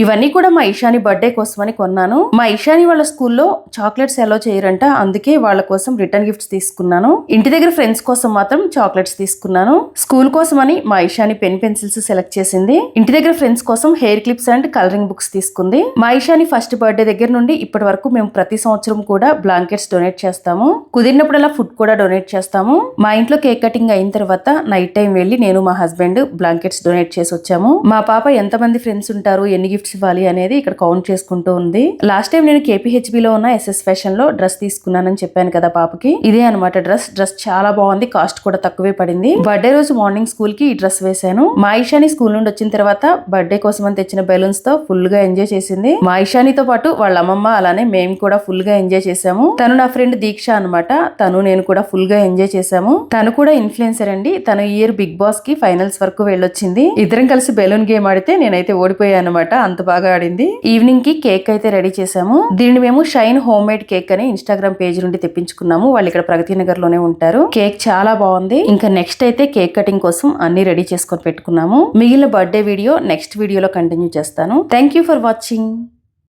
ఇవన్నీ కూడా మా ఇషాని బర్త్డే కోసమని కొన్నాను. మా ఇషాని వాళ్ళ స్కూల్లో చాక్లెట్స్ ఎలా చేయరంట. అందుకే వాళ్ళ కోసం రిటర్న్ గిఫ్ట్స్ తీసుకున్నాను. ఇంటి దగ్గర ఫ్రెండ్స్ కోసం మాత్రం చాక్లెట్స్ తీసుకున్నాను. స్కూల్ కోసం అని మా ఇషాని పెన్ పెన్సిల్స్ సెలెక్ట్ చేసింది. ఇంటి దగ్గర ఫ్రెండ్స్ కోసం hair clips and colouring books తీసుకుంది. మా ఇషాని ఫస్ట్ బర్త్డే దగ్గర నుండి ఇప్పటి వరకు మేము ప్రతి సంవత్సరం కూడా బ్లాంకెట్స్ డొనేట్ చేస్తాము. కుదిరినప్పుడల్లా ఫుడ్ కూడా డొనేట్ చేస్తాము. మా ఇంట్లో కేక్ కటింగ్ అయిన తర్వాత నైట్ టైం వెళ్ళి నేను మా హస్బెండ్ బ్లాంకెట్స్ డొనేట్ చేసి వచ్చాము మా పాప ఎంతమంది ఫ్రెండ్స్ ఉంటారు ఎన్ని గిఫ్ట్స్ ఇవ్వాలి అనేది ఇక్కడ కౌంట్ చేసుకుంటూ ఉంది. లాస్ట్ టైం నేను కేపీహెచ్బిలో లో ఉన్న ఎస్ఎస్ ఫ్యాషన్లో డ్రెస్ తీసుకున్నానని చెప్పాను కదా పాపకి. ఇదే అనమాట డ్రెస్. డ్రెస్ చాలా బాగుంది. కాస్ట్ కూడా తక్కువే పడింది. బర్త్డే రోజు మార్నింగ్ స్కూల్కి ఈ డ్రెస్ వేశాను. మా ఇషాని స్కూల్ నుండి వచ్చిన తర్వాత బర్త్డే కోసం అని తెచ్చిన బెలూన్స్తో ఫుల్గా ఎంజాయ్ చేసింది. మా ఇషానితో పాటు వాళ్ళ అమ్మమ్మ అలానే మేము కూడా ఫుల్గా ఎంజాయ్ చేసాము తను నా ఫ్రెండ్ దీక్ష అన్నమాట. తను నేను కూడా ఫుల్గా ఎంజాయ్ చేసాము తను కూడా ఇన్ఫ్లుయెన్సర్ అండి. తను ఈ ఇయర్ బిగ్ బాస్కి ఫైనల్స్ వరకు వెళ్ళొచ్చింది. ఇద్దరం కలిసి బెలూన్ గేమ్ ఆడితే నేనైతే ఓడిపోయాను అనమాట అంత బాగా ఆడింది. ఈవినింగ్కి కేక్ అయితే రెడీ చేసాము దీన్ని మేము షైన్ హోమ్ మేడ్ కేక్ అని ఇన్స్టాగ్రామ్ పేజ్ నుండి తెప్పించుకున్నాము. వాళ్ళు ఇక్కడ ప్రగతి నగర్లోనే ఉంటారు. కేక్ చాలా బాగుంది. ఇంకా నెక్స్ట్ అయితే కేక్ కటింగ్ కోసం అన్ని రెడీ చేసుకొని పెట్టుకున్నాము. మిగిలిన బర్త్డే వీడియో నెక్స్ట్ వీడియోలో కంటిన్యూ చేస్తాను. Thank you for watching